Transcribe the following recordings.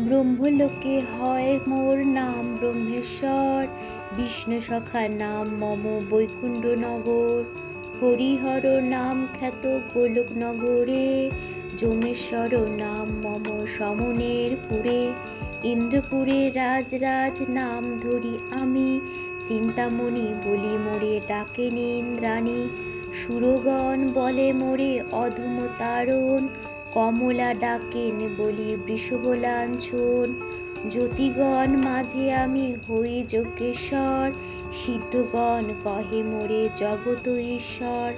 ব্রহ্মলোকে হয় মোর নাম ব্রহ্মেশ্বর। বিষ্ণু সখার নাম মম বৈকুণ্ঠ নগর হরিহর নাম খ্যাত গোলক নগরে যমেশ্বর নাম মম সমনের পুরে ইন্দ্রপুরে রাজরাজ নাম ধরি আমি। চিন্তামণি বলি মোরে ডাকেন ইন্দ্রাণী সুরগণ বলে মোরে অধম তারণ। কমলা ডাকেন বলি বৃষবলাঞ্ছন জ্যোতিগণ মাঝে আমি হই যজ্ঞেশ্বর সিদ্ধগণ কহে মোরে জগত ঈশ্বর।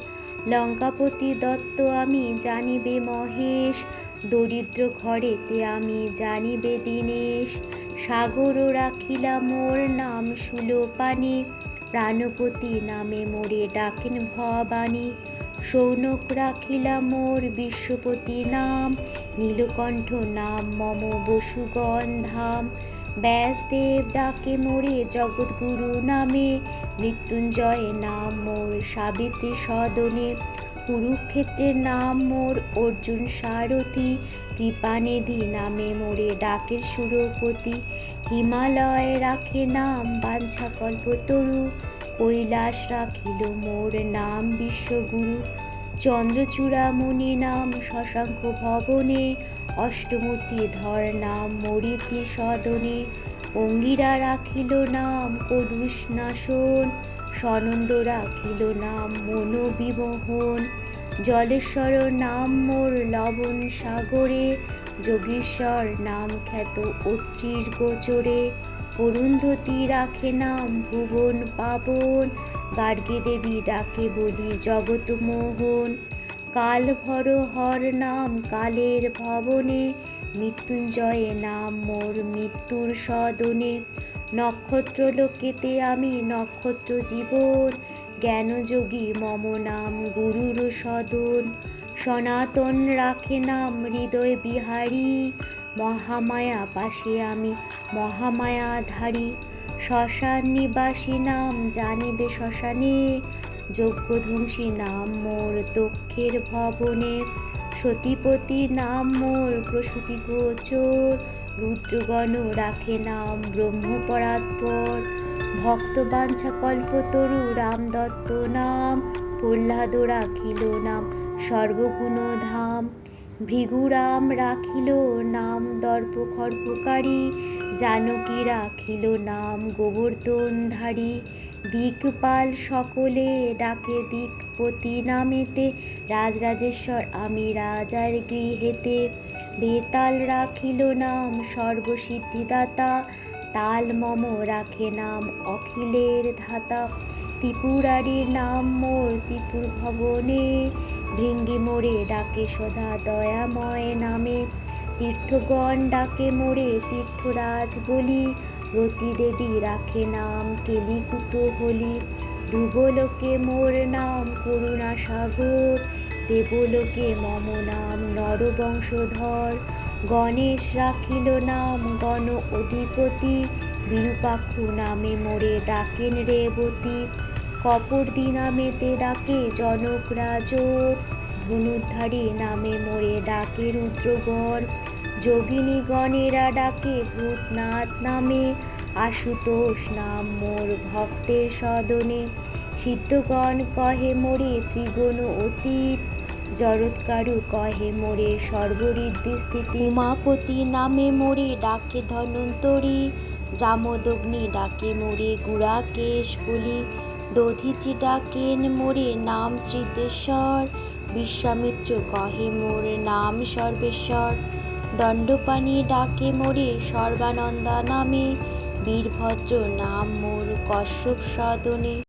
লঙ্কাপতি দত্ত আমি জানিবে মহেশ। দরিদ্র ঘরেতে আমি জানিবে দীনেশ। সাগর রাখিলা মোর নাম সুলোপানি। প্রাণপতি নামে মোরে ডাকেন ভবানী। সৌনক রাখিলা মোর বিশ্বপতি নাম। নীলকণ্ঠ নাম, মম বসুগণ ধাম ব্যাসদেব ডাকে মোরে জগৎগুরু নামে। মৃত্যুঞ্জয় নাম মোর সাবিত্রী সদনে। কুরুক্ষেত্রের নাম মোর অর্জুন সারথি। কৃপানিধি নামে মোরে ডাকের সুরপতি। হিমালয় রাখে নাম বাঞ্ছা কল্পতরু কৈলাস রাখিল মোর নাম বিশ্বগুরু। চন্দ্রচূড়ামণি নাম শশাঙ্ক ভবনে। অষ্টমূর্তি ধর নাম মরিচি সদনে। অঙ্গিরা রাখিল নাম করুষ নাশন সনন্দ রাখিল নাম মনোবিমোহন। জলেশ্বর নাম মোর লবণ সাগরে। যোগীশ্বর নাম খ্যাত অত্রির গোচরে। অরুন্ধতী রাখে নাম ভুবন পাবন। গার্গে দেবী ডাকে বলি জগত মোহন। কাল ভর হর নাম কালের ভবনে, মৃত্যুঞ্জয়ে নাম মোর মৃত্যুর সদনে। নক্ষত্র লোকেতে আমি নক্ষত্র জীবন জ্ঞানযোগী মম নাম গুরুর সদন। সনাতন রাখে নাম হৃদয় বিহারী, মহামায়া পাশে আমি মহামায়াধারী, শ্মশান নিবাসী নাম জানিবে শ্মশানে। যজ্ঞধ্বংসী নাম মোর দক্ষের ভবনে। সতীপতি নাম মোর প্রসূতি গোচর। রুদ্রগণ রাখে নাম ব্রহ্মপরাৎপর ভক্ত বাঞ্ছা কল্পতরু রাম দত্ত নাম। প্রহ্লাদ রাখিল নাম সর্বগুণ ধাম। ভৃগুরাম রাখিল নাম দর্প খর্বকারী। জানকী রাখিল নাম গোবর্ধনধারী। দিকপাল সকলে ডাকে দিকপতি নামেতে। রাজরাজেশ্বর আমি রাজার গৃহেতে। বেতাল রাখিল নাম সর্বসিদ্ধিদাতা। তাল মম রাখে নাম অখিলের ধাতা। ত্রিপুরারির নাম মোর ত্রিপুর ভবনে ভৃঙ্গি মোড়ে ডাকে সদা দয়াময় নামে। তীর্থগণ ডাকে মোড়ে তীর্থরাজ বলি রতি দেবী রাখে নাম কেলিকুত হলি। ধ্রুবলোকে মোর নাম করুণা সাগর, দেবলোকে মম নাম নরবংশধর গণেশ রাখিল নাম গণ অধিপতি, বিরূপাক্ষু নামে মোরে ডাকেন রেবতী। কপর্দি নামেতে ডাকে জনক রাজর, ধনুর্ধারী নামে মোরে ডাকে রুদ্রগণ যোগিনী গণেরা ডাকে, ভূতনাথ নামে, আশুতোষ নাম মোর ভক্তের সদনে। সিদ্ধগণ কহে, মোরে ত্রিগুণ অতীত জরৎকারু কহে, মোরে সর্বরিদ্ধি স্থিতি। উমাপতি নামে মোরে ডাকে ধন্বন্তরী, জামদগ্নি ডাকে মোরে গুড়াকেশ বলি। দধিচি ডাকেন মোরে নাম শ্রীতেশ্বর বিশ্বামিত্র কহে, মোর নাম সর্বেশ্বর। দণ্ডপাণি ডাকে মোরে সর্বানন্দা নামে বীরভদ্র নাম মোর কশ্যপ সদনে